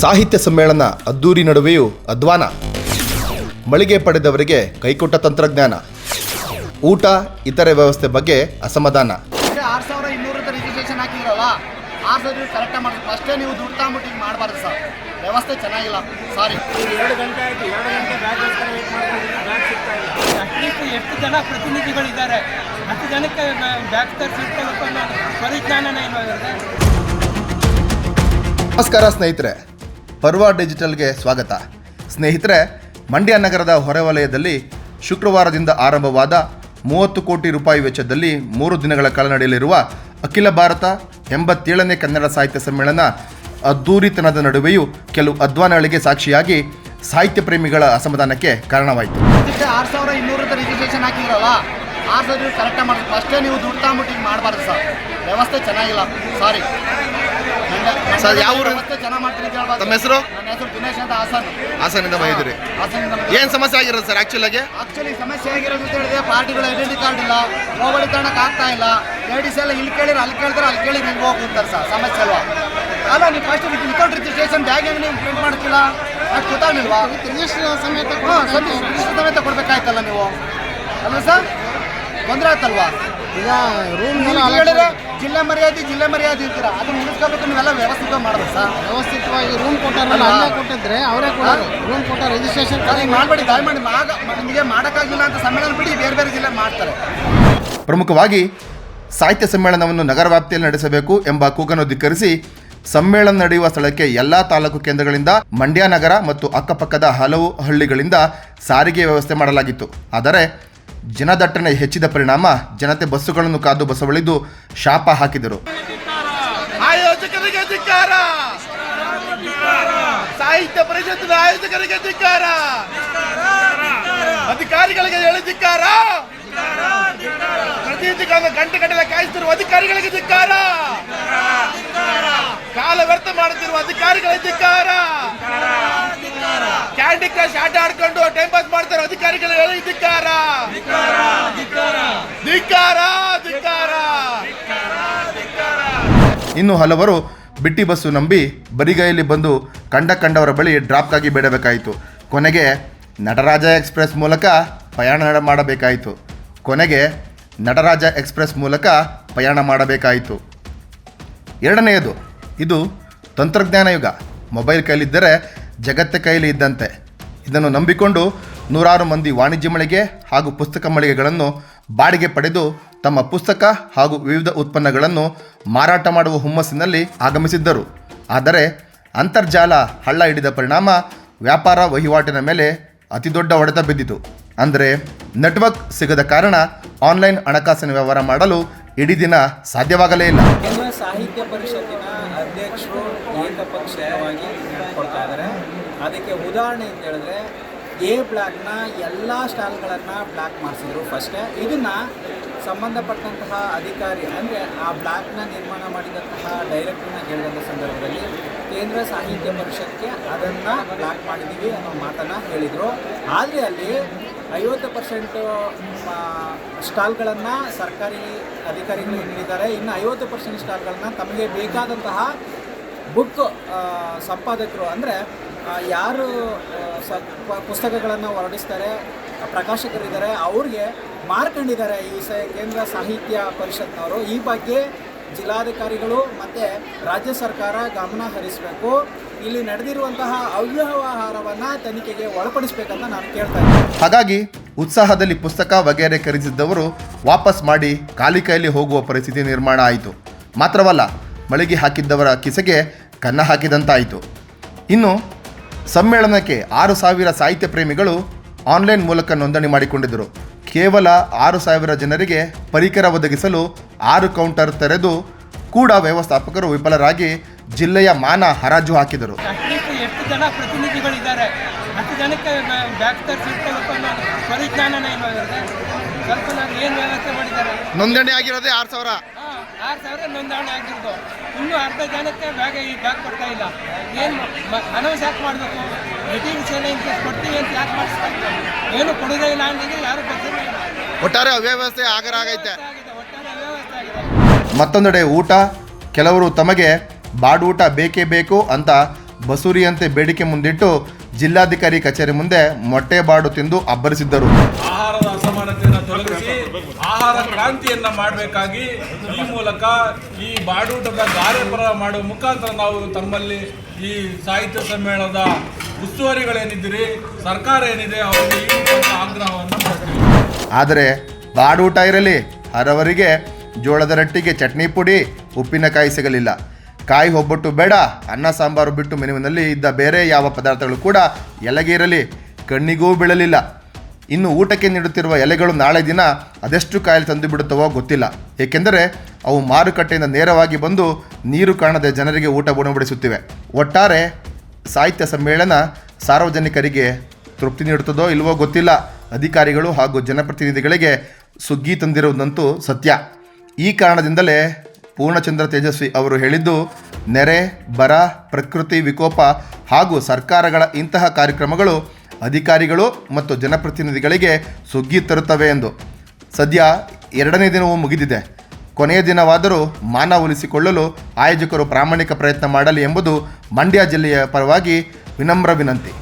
ಸಾಹಿತ್ಯ ಸಮ್ಮೇಳನ ಅದ್ದೂರಿ ನಡುವೆಯೂ ಅಧ್ವಾನ. ಮಳಿಗೆ ಪಡೆದವರಿಗೆ ಕೈಕೊಟ್ಟ ತಂತ್ರಜ್ಞಾನ. ಊಟ ಇತರೆ ವ್ಯವಸ್ಥೆ ಬಗ್ಗೆ ಅಸಮಾಧಾನ. ಅಂದ್ರೆ ಆರು ಸಾವಿರ ಇನ್ನೂರು ರಿಜಿಸ್ಟ್ರೇಷನ್ ಹಾಕಿದ್ರಲ್ಲ ಆರು ಸಾವಿರ ಮಾಡಿ ಫಸ್ಟೇ ನೀವು ದುಡ್ಡು ತಗೊಂಬಿಟ್ಟು ಹಿಂಗೆ ಸರ್. ವ್ಯವಸ್ಥೆ ಚೆನ್ನಾಗಿಲ್ಲ. ಸಾರಿ ಎರಡು ಗಂಟೆ ಆಯ್ತು. ಎರಡು ಗಂಟೆ ಬ್ಯಾಗ್ಗೋಸ್ಕರ ವೇಟ್ ಮಾಡ್ತಿದ್ದೀನಿ ಬ್ಯಾಗ್ ಸಿಗ್ತಾ ಇಲ್ಲ. ಅಟ್ಲೀಸ್ಟ್ ಎಷ್ಟು ಜನ ಪ್ರತಿನಿಧಿಗಳಿದ್ದಾರೆ? ಹತ್ತು ಜನಕ್ಕೆ ಪರಿಜ್ಞಾನನೇ ನಮಸ್ಕಾರ ಸ್ನೇಹಿತರೆ. ಪರ್ವ ಡಿಜಿಟಲ್ಗೆ ಸ್ವಾಗತ. ಸ್ನೇಹಿತರೆ, ಮಂಡ್ಯ ನಗರದ ಹೊರವಲಯದಲ್ಲಿ ಶುಕ್ರವಾರದಿಂದ ಆರಂಭವಾದ ಮೂವತ್ತು ಕೋಟಿ ರೂಪಾಯಿ ವೆಚ್ಚದಲ್ಲಿ ಮೂರು ದಿನಗಳ ಕಾಲ ನಡೆಯಲಿರುವ ಅಖಿಲ ಭಾರತ ಎಂಬತ್ತೇಳನೇ ಕನ್ನಡ ಸಾಹಿತ್ಯ ಸಮ್ಮೇಳನ ಅದ್ದೂರಿತನದ ನಡುವೆಯೂ ಕೆಲವು ಅಧ್ವಾನಗಳಿಗೆ ಸಾಕ್ಷಿಯಾಗಿ ಸಾಹಿತ್ಯ ಪ್ರೇಮಿಗಳ ಅಸಮಾಧಾನಕ್ಕೆ ಕಾರಣವಾಯಿತು. ಆರು ಸಾವಿರ ಕರೆಕ್ಟಾಗಿ ನೀವು ದುಡ್ಡು ಮಾಡಬಾರ್ದು ಸರ್. ವ್ಯವಸ್ಥೆ ಚೆನ್ನಾಗಿಲ್ಲ. ಸಾರಿ ಸರ್, ಯಾವ ಊರು? ಚೆನ್ನಾಗಿ ಮಾಡ್ತೀನಿ ಅಂತ ಹೇಳ್ಬಾರ್ದು. ತಮ್ಮ ಹೆಸರು? ನನ್ನ ಹೆಸರು ದಿನೇಶ್ ಅಂತ ಹಾಸನ್. ಹಾಸನಿಂದ ಬಂದಿದ್ದೀರಿ ಹಾಸನಿಂದ ಏನು ಸಮಸ್ಯೆ ಆಗಿರೋದು ಸರ್ ಆ್ಯಕ್ಚುಲಾಗಿ ಆಕ್ಚುಲಿ ಸಮಸ್ಯೆ ಆಗಿರೋದು ಅಂತ ಹೇಳಿದ್ರೆ ಪಾರ್ಟಿಗಳ ಐಡೆಂಟಿ ಕಾರ್ಡ್ ಇಲ್ಲ ಹೋಬಳಿ ತಗೊಳಕ್ ಆಗ್ತಾ ಇಲ್ಲ. ಲೇಡೀಸ್ ಎಲ್ಲ ಇಲ್ಲಿ ಕೇಳಿದ್ರೆ ಅಲ್ಲಿ ಕೇಳಿದ್ರೆ ಅಲ್ಲಿ ಕೇಳಿ ನಿಮ್ಗೆ ಹೋಗ್ತಾರೆ ಸರ್ ಸಮಸ್ಯೆ ಅಲ್ವಾ? ಅಲ್ಲ ನೀವು ಫಸ್ಟ್ ವಿತೌಟ್ ರಿಜಿಸ್ಟ್ರೇಷನ್ ಬ್ಯಾಗ್ ಹೆಂಗೆ ನೀವು ಪ್ರಿಂಟ್ ಮಾಡ್ತಿಲ್ಲ ಅದು ಗೊತ್ತಾಗಲಿಲ್ವಾ? ಸಮೇತ ಸಮೇತ ಕೊಡ್ಬೇಕಾಯ್ತಲ್ಲ ನೀವು? ಅಲ್ವಾ ಸರ್? ತೊಂದರೆ ಆಯ್ತಲ್ವಾ? ಈಗ ರೂಮ್ ನೀವು ಹೇಳಿದ್ರೆ ಜಿಲ್ಲೆ ಮರ್ಯಾದೆ ಜಿಲ್ಲೆ ಮರ್ಯಾದೆ ಇರ್ತೀರ ಅದನ್ನ ಉಳಿಸ್ಕೋಬೇಕು ನೀವೆಲ್ಲ ವ್ಯವಸ್ಥಿತ ಮಾಡೋದು ಸರ್. ವ್ಯವಸ್ಥಿತವಾಗಿ ರೂಮ್ ಕೊಟ್ಟಾರಲ್ಲ ಅಲ್ಲೇ ಕೊಟ್ಟಿದ್ರೆ ಅವರೇ ಕೊಡೋರು. ರೂಮ್ ಕೊಟ್ಟ ರಿಜಿಸ್ಟ್ರೇಷನ್ ಹಿಂಗೆ ಮಾಡಬೇಡಿ ದಯಮಾಡಿ. ಮಾಗ ನಿಮಗೆ ಮಾಡೋಕ್ಕಾಗಿಲ್ಲ ಅಂತ ಸಮ್ಮೇಳನ ಬಿಡಿ ಬೇರೆ ಬೇರೆ ಜಿಲ್ಲೆ ಮಾಡ್ತಾರೆ. ಪ್ರಮುಖವಾಗಿ ಸಾಹಿತ್ಯ ಸಮ್ಮೇಳನವನ್ನು ನಗರ ವ್ಯಾಪ್ತಿಯಲ್ಲಿ ನಡೆಸಬೇಕು ಎಂಬ ಕೂಗನ್ನು ಧಿಕ್ಕರಿಸಿ ಸಮ್ಮೇಳನ ನಡೆಯುವ ಸ್ಥಳಕ್ಕೆ ಎಲ್ಲಾ ತಾಲೂಕು ಕೇಂದ್ರಗಳಿಂದ ಮಂಡ್ಯ ನಗರ ಮತ್ತು ಅಕ್ಕಪಕ್ಕದ ಹಲವು ಹಳ್ಳಿಗಳಿಂದ ಸಾರಿಗೆ ವ್ಯವಸ್ಥೆ ಮಾಡಲಾಗಿತ್ತು. ಆದರೆ ಜನದಟ್ಟಣೆ ಹೆಚ್ಚಿದ ಪರಿಣಾಮ ಜನತೆ ಬಸ್ಸುಗಳನ್ನು ಕಾದು ಬಸವಳಿದು ಶಾಪ ಹಾಕಿದರು. ಆಯೋಜಕರಿಗೆ ಧಿಕ್ಕಾರ! ಸಾಹಿತ್ಯ ಪರಿಷತ್ತಿನ ಆಯೋಜಕರಿಗೆ ಧಿಕ್ಕಾರ! ಅಧಿಕಾರಿಗಳಿಗೆ ಹೇಳಿ ಧಿಕ್ಕಾರ! ಪ್ರತಿನಿಧಿಗಳನ್ನು ಗಂಟೆ ಕಾಯಿಸುತ್ತಿರುವ ಅಧಿಕಾರಿಗಳಿಗೆ ಧಿಕ್ಕಾರ! ಕಾಲ ವ್ಯರ್ಥ ಮಾಡುತ್ತಿರುವ ಅಧಿಕಾರಿಗಳಿಗೆ ಧಿಕ್ಕಾರ! ಕ್ಯಾಂಡಿ ಕ್ರಶ್ ಆಟ ಆಡ್ಕೊಂಡು ಟೈಮ್ ಹೇಳಿ, ಧಿಕ್ಕಾರ. ಧಿಕ್ಕಾರ ಧಿಕ್ಕಾರ. ಇನ್ನು ಹಲವರು ಬಿಟ್ಟಿ ಬಸ್ಸು ನಂಬಿ ಬರಿಗೈಯಲ್ಲಿ ಬಂದು ಕಂಡ ಕಂಡವರ ಬಳಿ ಡ್ರಾಪ್ಗಾಗಿ ಬೇಡಬೇಕಾಯಿತು. ಕೊನೆಗೆ ನಟರಾಜ ಎಕ್ಸ್ಪ್ರೆಸ್ ಮೂಲಕ ಪ್ರಯಾಣ ಮಾಡಬೇಕಾಯಿತು. ಕೊನೆಗೆ ನಟರಾಜ ಎಕ್ಸ್ಪ್ರೆಸ್ ಮೂಲಕ ಪ್ರಯಾಣ ಮಾಡಬೇಕಾಯಿತು. ಎರಡನೆಯದು, ಇದು ತಂತ್ರಜ್ಞಾನ ಯುಗ. ಮೊಬೈಲ್ ಕೈಲಿದ್ದರೆ ಜಗತ್ತ ಕೈಲಿ ಇದ್ದಂತೆ. ಇದನ್ನು ನಂಬಿಕೊಂಡು ನೂರಾರು ಮಂದಿ ವಾಣಿಜ್ಯ ಮಳಿಗೆ ಹಾಗೂ ಪುಸ್ತಕ ಮಳಿಗೆಗಳನ್ನು ಬಾಡಿಗೆ ಪಡೆದು ತಮ್ಮ ಪುಸ್ತಕ ಹಾಗೂ ವಿವಿಧ ಉತ್ಪನ್ನಗಳನ್ನು ಮಾರಾಟ ಮಾಡುವ ಹುಮ್ಮಸ್ಸಿನಲ್ಲಿ ಆಗಮಿಸಿದ್ದರು. ಆದರೆ ಅಂತರ್ಜಾಲ ಹಳ್ಳ ಹಿಡಿದ ಪರಿಣಾಮ ವ್ಯಾಪಾರ ವಹಿವಾಟಿನ ಮೇಲೆ ಅತಿದೊಡ್ಡ ಹೊಡೆತ ಬಿದ್ದಿತು. ಅಂದರೆ ನೆಟ್ವರ್ಕ್ ಸಿಗದ ಕಾರಣ ಆನ್ಲೈನ್ ಹಣಕಾಸಿನ ವ್ಯವಹಾರ ಮಾಡಲು ಇಡೀ ದಿನ ಸಾಧ್ಯವಾಗಲೇ ಇಲ್ಲ. ಸಾಹಿತ್ಯ ಪರಿಷತ್ತಿನ ಅಧ್ಯಕ್ಷರು ಏಕಪಕ್ಷೀಯವಾಗಿ ಅದಕ್ಕೆ ಉದಾಹರಣೆ ಅಂತ ಹೇಳಿದ್ರೆ ಎ ಬ್ಲಾಕ್ನ ಎಲ್ಲ ಸ್ಟಾಲ್ಗಳನ್ನು ಬ್ಲಾಕ್ ಮಾಡಿಸಿದ್ರು ಫಸ್ಟೇ ಇದನ್ನು ಸಂಬಂಧಪಟ್ಟಂತಹ ಅಧಿಕಾರಿ, ಅಂದರೆ ಆ ಬ್ಲಾಕ್ನ ನಿರ್ಮಾಣ ಮಾಡಿದಂತಹ ಡೈರೆಕ್ಟರ್ನ ಕೇಳಿದಂಥ ಸಂದರ್ಭದಲ್ಲಿ ಕೇಂದ್ರ ಸಾಹಿತ್ಯ ಪರಿಷತ್ಗೆ ಅದನ್ನು ಬ್ಲಾಕ್ ಮಾಡಿದ್ದೀವಿ ಅನ್ನೋ ಮಾತನ್ನು ಹೇಳಿದರು. ಆದರೆ ಅಲ್ಲಿ ಐವತ್ತು ಪರ್ಸೆಂಟು ಸ್ಟಾಲ್ಗಳನ್ನು ಸರ್ಕಾರಿ ಅಧಿಕಾರಿಗಳು ನೀಡಿದ್ದಾರೆ ಇನ್ನು ಐವತ್ತು ಪರ್ಸೆಂಟ್ ಸ್ಟಾಲ್ಗಳನ್ನು ತಮಗೆ ಬೇಕಾದಂತಹ ಬುಕ್ ಸಂಪಾದಕರು, ಅಂದರೆ ಯಾರು ಸ್ವಲ್ಪ ಪುಸ್ತಕಗಳನ್ನು ಹೊರಡಿಸ್ತಾರೆ, ಪ್ರಕಾಶಕರಿದ್ದಾರೆ, ಅವ್ರಿಗೆ ಮಾರ್ಕೊಂಡಿದ್ದಾರೆ ಈ ಸ ಕೇಂದ್ರ ಸಾಹಿತ್ಯ ಪರಿಷತ್ನವರು. ಈ ಬಗ್ಗೆ ಜಿಲ್ಲಾಧಿಕಾರಿಗಳು ಮತ್ತು ರಾಜ್ಯ ಸರ್ಕಾರ ಗಮನ ಹರಿಸಬೇಕು. ಇಲ್ಲಿ ನಡೆದಿರುವಂತಹ ಅವ್ಯವಹಾರವನ್ನು ತನಿಖೆಗೆ ಒಳಪಡಿಸಬೇಕಂತ ನಾನು ಕೇಳ್ತಾ ಇದ್ದೀನಿ. ಹಾಗಾಗಿ ಉತ್ಸಾಹದಲ್ಲಿ ಪುಸ್ತಕ ವಗೇರೆ ಖರೀದಿಸಿದ್ದವರು ವಾಪಸ್ ಮಾಡಿ ಖಾಲಿ ಕೈಲಿ ಹೋಗುವ ಪರಿಸ್ಥಿತಿ ನಿರ್ಮಾಣ ಆಯಿತು. ಮಾತ್ರವಲ್ಲ, ಮಳಿಗೆ ಹಾಕಿದ್ದವರ ಕಿಸೆಗೆ ಕನ್ನ ಹಾಕಿದಂತಾಯಿತು. ಇನ್ನು ಸಮ್ಮೇಳನಕ್ಕೆ ಆರು ಸಾವಿರ ಸಾಹಿತ್ಯ ಪ್ರೇಮಿಗಳು ಆನ್ಲೈನ್ ಮೂಲಕ ನೋಂದಣಿ ಮಾಡಿಕೊಂಡಿದ್ದರು. ಕೇವಲ ಆರು ಸಾವಿರ ಜನರಿಗೆ ಪರಿಕರ ಒದಗಿಸಲು ಆರು ಕೌಂಟರ್ ತೆರೆದು ಕೂಡ ವ್ಯವಸ್ಥಾಪಕರು ವಿಫಲರಾಗಿ ಜಿಲ್ಲೆಯ ಮಾನ ಹರಾಜು ಹಾಕಿದರು. ಅಟ್ಲೀಸ್ಟ್ ಎಷ್ಟು ಜನ ಪ್ರತಿನಿಧಿಗಳಿದ್ದಾರೆ? ಹತ್ತು ಜನಕ್ಕೆ ಬ್ಯಾಗ್ ತರಿಸಿ ಇಟ್ಕೊಳ್ಳೋಕೆ ಅನ್ನೋ ಪರಿಜ್ಞಾನನೇ ಇಲ್ವಾ ಸ್ವಲ್ಪ ಏನು ವ್ಯವಸ್ಥೆ ಮಾಡಿದ್ದಾರೆ? ನೋಂದಣಿ ಆಗಿರೋದೇ ಆರು ಸಾವಿರ. ಆರು ಸಾವಿರ ನೋಂದಣಿ ಆಗಿರೋದು. ಇನ್ನೂ ಅರ್ಧ ಜನಕ್ಕೆ ಬ್ಯಾಗ್ ಈ ಬ್ಯಾಗ್ ಕೊಡ್ತಾ ಇಲ್ಲ. ಏನು ಅನೌನ್ಸ್ ಯಾಕೆ ಮಾಡಬೇಕು? ಮೀಟಿಂಗ್ಸ್ ಎಲ್ಲ ಇಂತ ಕೊಡ್ತೀವಿ ಅಂತ ಯಾಕೆ ಮಾಡಿಸ್ತಾರೆ ಏನು ಕೊಡೋದೇ ಇಲ್ಲ ಅಂದ್ರೆ ಯಾರು ಬರ್ತಿಲ್ಲ ಒಟ್ಟಾರೆ ಅವ್ಯವಸ್ಥೆ ಆಗರಾಗೈತೆ ಮತ್ತೊಂದೆಡೆ ಊಟ ಕೆಲವರು ತಮಗೆ ಬಾಡೂಟ ಬೇಕೇ ಬೇಕು ಅಂತ ಬಸೂರಿಯಂತೆ ಬೇಡಿಕೆ ಮುಂದಿಟ್ಟು ಜಿಲ್ಲಾಧಿಕಾರಿ ಕಚೇರಿ ಮುಂದೆ ಮೊಟ್ಟೆ ಬಾಡು ತಿಂದು ಅಬ್ಬರಿಸಿದ್ದರು. ಆಹಾರದ ಅಸಮಾನತೆಯನ್ನು ತೊಲಗಿಸಿ ಆಹಾರ ಕ್ರಾಂತಿಯನ್ನ ಮಾಡಬೇಕಾಗಿ ಈ ಮೂಲಕ ಈ ಬಾಡೂಟದ ಕಾರ್ಯಪರ ಮಾಡುವ ಮುಖಾಂತರ ನಾವು ತಮ್ಮಲ್ಲಿ ಈ ಸಾಹಿತ್ಯ ಸಮ್ಮೇಳನದ ಉಸ್ತುವಾರಿಗಳೇನಿದ್ದೀರಿ ಸರ್ಕಾರ ಏನಿದೆ ಅವರಿಗೆ ಈ ಮೂಲಕ ಆಗ್ರಹವನ್ನು ಮಾಡ್ತೀವಿ ಆದರೆ ಬಾಡೂಟ ಇರಲಿ ಹರವರಿಗೆ ಜೋಳದ ರೊಟ್ಟಿಗೆ ಚಟ್ನಿ ಪುಡಿ ಉಪ್ಪಿನಕಾಯಿ ಸಿಗಲಿಲ್ಲ. ಕಾಯಿ ಒಬ್ಬಟ್ಟು ಬೇಡ, ಅನ್ನ ಸಾಂಬಾರು ಬಿಟ್ಟು ಮೆನುವಿನಲ್ಲಿ ಇದ್ದ ಬೇರೆ ಯಾವ ಪದಾರ್ಥಗಳು ಕೂಡ ಎಲೆಗೆ ಇರಲಿ, ಕಣ್ಣಿಗೂ ಬೀಳಲಿಲ್ಲ. ಇನ್ನು ಊಟಕ್ಕೆ ನೀಡುತ್ತಿರುವ ಎಲೆಗಳು ನಾಳೆ ದಿನ ಅದೆಷ್ಟು ಕಾಯಿಲೆ ತಂದು ಬಿಡುತ್ತವೋ ಗೊತ್ತಿಲ್ಲ. ಏಕೆಂದರೆ ಅವು ಮಾರುಕಟ್ಟೆಯಿಂದ ನೇರವಾಗಿ ಬಂದು ನೀರು ಕಾಣದೆ ಜನರಿಗೆ ಊಟ ಗುಣಪಡಿಸುತ್ತಿವೆ ಒಟ್ಟಾರೆ ಸಾಹಿತ್ಯ ಸಮ್ಮೇಳನ ಸಾರ್ವಜನಿಕರಿಗೆ ತೃಪ್ತಿ ನೀಡುತ್ತದೋ ಇಲ್ವೋ ಗೊತ್ತಿಲ್ಲ. ಅಧಿಕಾರಿಗಳು ಹಾಗೂ ಜನಪ್ರತಿನಿಧಿಗಳಿಗೆ ಸುಗ್ಗಿ ತಂದಿರುವುದಂತೂ ಸತ್ಯ. ಈ ಕಾರಣದಿಂದಲೇ ಪೂರ್ಣಚಂದ್ರ ತೇಜಸ್ವಿ ಅವರು ಹೇಳಿದ್ದು, ನೆರೆ, ಬರ, ಪ್ರಕೃತಿ ವಿಕೋಪ ಹಾಗೂ ಸರ್ಕಾರಗಳ ಇಂತಹ ಕಾರ್ಯಕ್ರಮಗಳು ಅಧಿಕಾರಿಗಳು ಮತ್ತು ಜನಪ್ರತಿನಿಧಿಗಳಿಗೆ ಸುಗ್ಗಿ ತರುತ್ತವೆ ಎಂದು. ಸದ್ಯ ಎರಡನೇ ದಿನವೂ ಮುಗಿದಿದೆ. ಕೊನೆಯ ದಿನವಾದರೂ ಮಾನ ಉಳಿಸಿಕೊಳ್ಳಲು ಆಯೋಜಕರು ಪ್ರಾಮಾಣಿಕ ಪ್ರಯತ್ನ ಮಾಡಲಿ ಎಂಬುದು ಮಂಡ್ಯ ಜಿಲ್ಲೆಯ ಪರವಾಗಿ ವಿನಮ್ರ ವಿನಂತಿ.